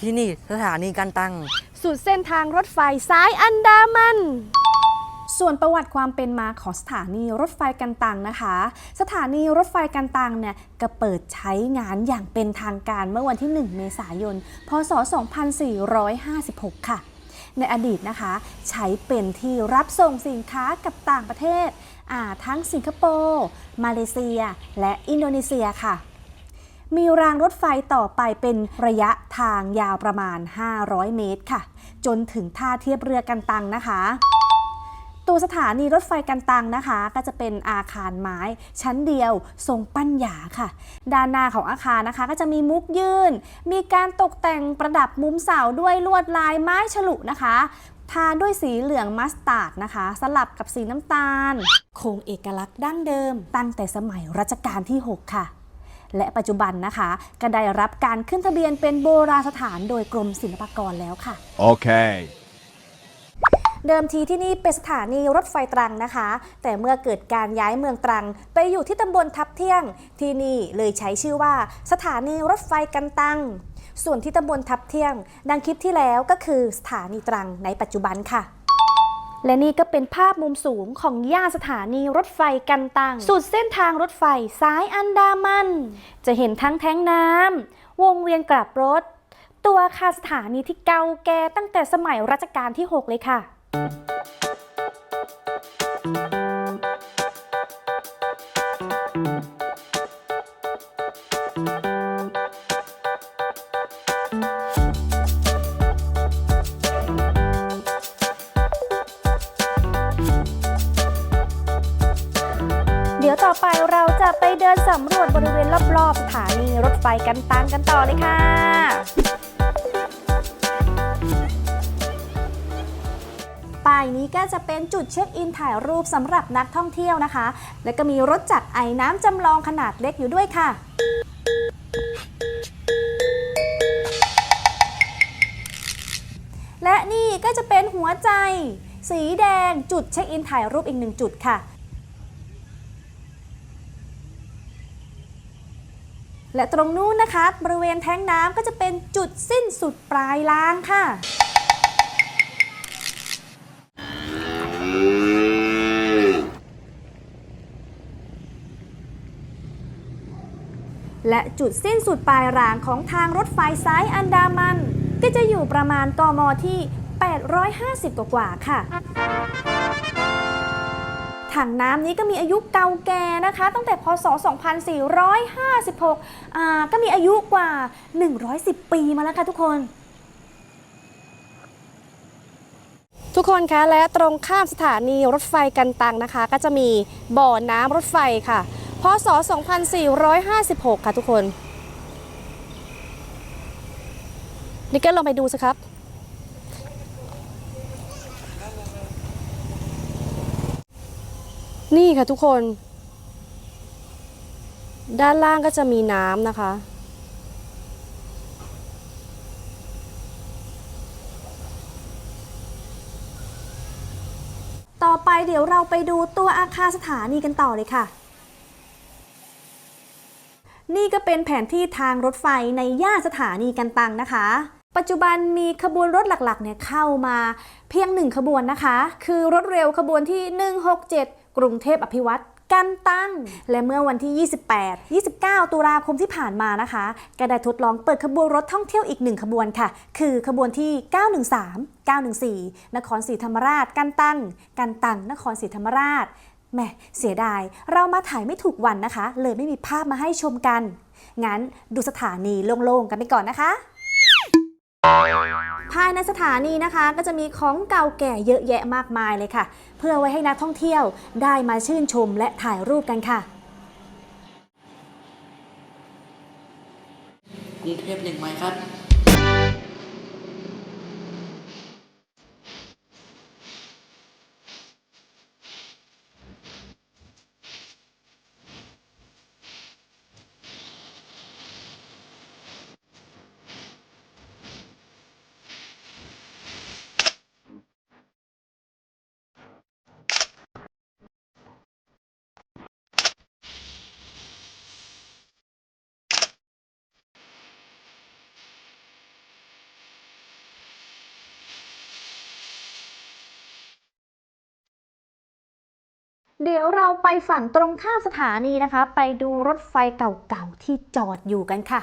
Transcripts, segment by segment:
ที่นี่สถานีกันตัง สุดเส้นทางรถไฟสายอันดามัน ส่วนประวัติความเป็นมาของสถานีรถไฟกันตังนะคะ สถานีรถไฟกันตังเนี่ยก็เปิดใช้งานอย่างเป็นทางการเมื่อวันที่ 1 เมษายน พศ 2456 ค่ะ ในอดีตนะคะ ใช้เป็นที่รับส่งสินค้ากับต่างประเทศ ทั้งสิงคโปร์ มาเลเซีย และอินโดนีเซียค่ะ มีรางรถไฟต่อไปเป็นระยะทางยาวประมาณ 500 เมตรค่ะ จนถึงท่าเทียบเรือกันตังนะคะตัวสถานีรถไฟกันตังนะคะ ก็จะเป็นอาคารไม้ ชั้นเดียวทรงปั้นหยาค่ะ ด้านหน้าของอาคารนะคะ ก็จะมีมุกยื่น มีการตกแต่งประดับมุมเสาด้วยลวดลายไม้ฉลุนะคะทาด้วยสีเหลืองมัสตาร์ดนะคะ สลับกับสีน้ำตาล คงเอกลักษณ์ดั้งเดิม ตั้งแต่สมัยรัชกาลที่ 6 ค่ะ และปัจจุบันนะคะก็ได้รับการขึ้นทะเบียนเป็นโบราณสถานโดยกรมศิลปากรแล้วค่ะ Okay. เดิมทีที่นี่เป็นสถานีรถไฟตรังนะคะ แต่เมื่อเกิดการย้ายเมืองตรัง ไปอยู่ที่ตำบลทับเที่ยง ที่นี่เลยใช้ชื่อว่า สถานีรถไฟกันตัง ส่วนที่ตำบลทับเที่ยง ดังคลิปที่แล้วก็คือสถานีตรังในปัจจุบันค่ะ และนี่ก็เป็นภาพมุมสูงของย่านสถานีรถไฟกันตัง สุดเส้นทางรถไฟสายอันดามัน จะเห็นทั้งแท้งน้ำวงเวียนกลับรถ ตัวอาคารสถานีที่เก่าแก่ตั้งแต่สมัยรัชกาลที่ 6 เลยค่ะ สำรวจบริเวณรอบๆสถานีรถไฟกันตังกันต่อเลยค่ะป้ายนี้ก็จะเป็นจุดเช็คอินถ่ายรูปสำหรับนักท่องเที่ยวนะคะ และก็มีรถจักรไอ้น้ำจำลองขนาดเล็กอยู่ด้วยค่ะและนี่ก็จะเป็นหัวใจ สีแดงจุดเช็คอินถ่ายรูปอีกหนึ่งจุดค่ะ และตรงนู้นนะคะ บริเวณแท้งน้ำก็จะเป็นจุดสิ้นสุดปลายรางค่ะ และจุดสิ้นสุดปลายรางของทางรถไฟซ้ายอันดามัน ก็จะอยู่ประมาณกมที่ 850 กว่าๆค่ะ ถังน้ำนี้ก็มีอายุเก่าแก่นะคะ ตั้งแต่พศ 2456อ่าก็มีอายุกว่า 110 ปีมาแล้วค่ะทุกคนทุกคนคะและตรงข้ามสถานีรถไฟกันตังนะคะ ก็จะมีบ่อน้ำรถไฟค่ะ พศ 2456 ค่ะทุกคน นี่ก็ลองไปดูสิครับ นี่ค่ะทุกคน ด้านล่างก็จะมีน้ำนะคะ ต่อไปเดี๋ยวเราไปดูตัวอาคารสถานีกันต่อเลยค่ะ นี่ก็เป็นแผนที่ทางรถไฟในย่านสถานีกันตังนะคะปัจจุบันมีขบวนรถหลักๆเนี่ยเข้ามาเพียงหนึ่งขบวนนะคะ คือรถเร็วขบวนที่ 167 กรุงเทพอภิวัตรกันตังและเมื่อวันที่ 28 29 ตุลาคมที่ผ่านมานะคะก็ได้ทดลองเปิดขบวนรถท่องเที่ยวอีกหนึ่งขบวนค่ะ คือขบวนที่ 913 914 นครศรีธรรมราช กันตังกันตังนครศรีธรรมราชแหมเสียดาย เรามาถ่ายไม่ถูกวันนะคะ เลยไม่มีภาพมาให้ชมกัน งั้นดูสถานีโล่งๆกันไปก่อนนะคะ ภายในสถานีนะคะก็จะมีของเก่าแก่เยอะแยะมากมายเลยค่ะ เพื่อไว้ให้นักท่องเที่ยวได้มาชื่นชมและถ่ายรูปกันค่ะกรุงเทพหนึ่งไหมครับ เดี๋ยวเราไปฝั่งตรงข้ามสถานีนะคะ ไปดูรถไฟเก่าๆที่จอดอยู่กันค่ะ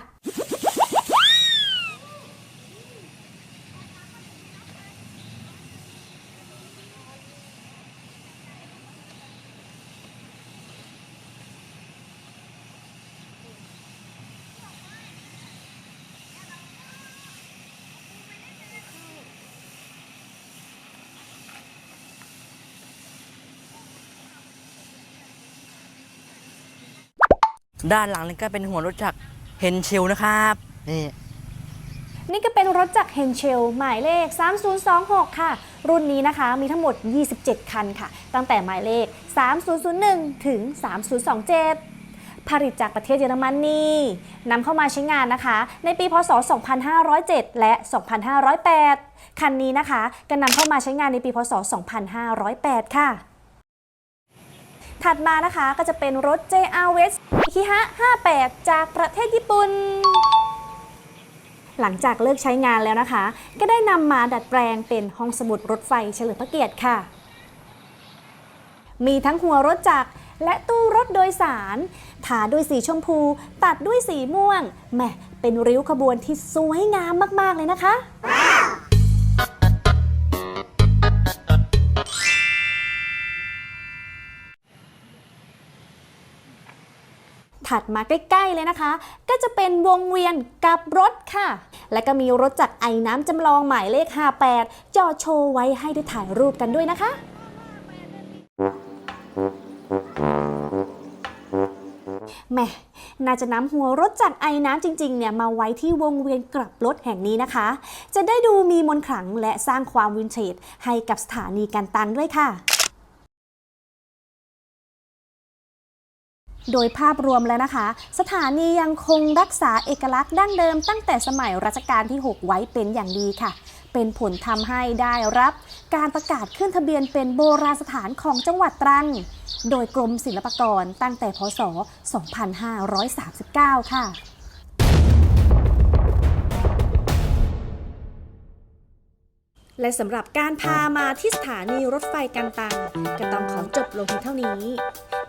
ด้านหลังนี่ก็เป็นหัวรถจักรเฮนเชลนะครับนี่นี่ก็เป็นรถจักรเฮนเชลหมายเลข 3026 ค่ะ รุ่นนี้นะคะมีทั้งหมด 27 คันค่ะ ตั้งแต่หมายเลข 3001 ถึง 3027 ผลิตจากประเทศเยอรมนนีนำเข้ามาใช้งานนะคะ ในปีพศ 2507 และ 2508 คันนี้นะคะก็นำเข้ามาใช้งานในปีพศ 2508 ค่ะ ถัดมานะคะก็จะเป็นรถ JR West Kiha 58 จากประเทศญี่ปุ่น หลังจากเลิกใช้งานแล้วนะคะ ก็ได้นำมาดัดแปลงเป็นห้องสมุดรถไฟเฉลิมพระเกียรติค่ะ มีทั้งหัวรถจักรและตู้รถโดยสารทาด้วยสีชมพู ตัดด้วยสีม่วงแหมเป็นริ้วขบวนที่สวยงามมาก ๆ เลยนะคะ ถัดมาใกล้ๆเลยนะคะ ก็จะเป็นวงเวียนกับรถค่ะ และก็มีรถจากไอ้น้ำจำลองหมายเลข 58 จอโชว์ไว้ให้ได้ถ่ายรูปกันด้วยนะคะ แหม่น่าจะนำหัวรถจากไอ้น้ำจริงๆเนี่ยมาไว้ที่วงเวียนกลับรถแห่งนี้นะคะ จะได้ดูมีมนขลังและสร้างความวินเทจให้กับสถานีการตังด้วยค่ะ โดยภาพรวมแล้วนะคะ สถานียังคงรักษาเอกลักษณ์ดั้งเดิมตั้งแต่สมัยรัชกาลที่ 6 ไว้เป็นอย่างดีค่ะ เป็นผลทำให้ได้รับการประกาศขึ้นทะเบียนเป็นโบราณสถานของจังหวัดตรัง โดยกรมศิลปากรตั้งแต่พศ 2539 ค่ะและสำหรับการพามาที่สถานีรถไฟกันตังก็ต้องขอจบลงเพียงเท่านี้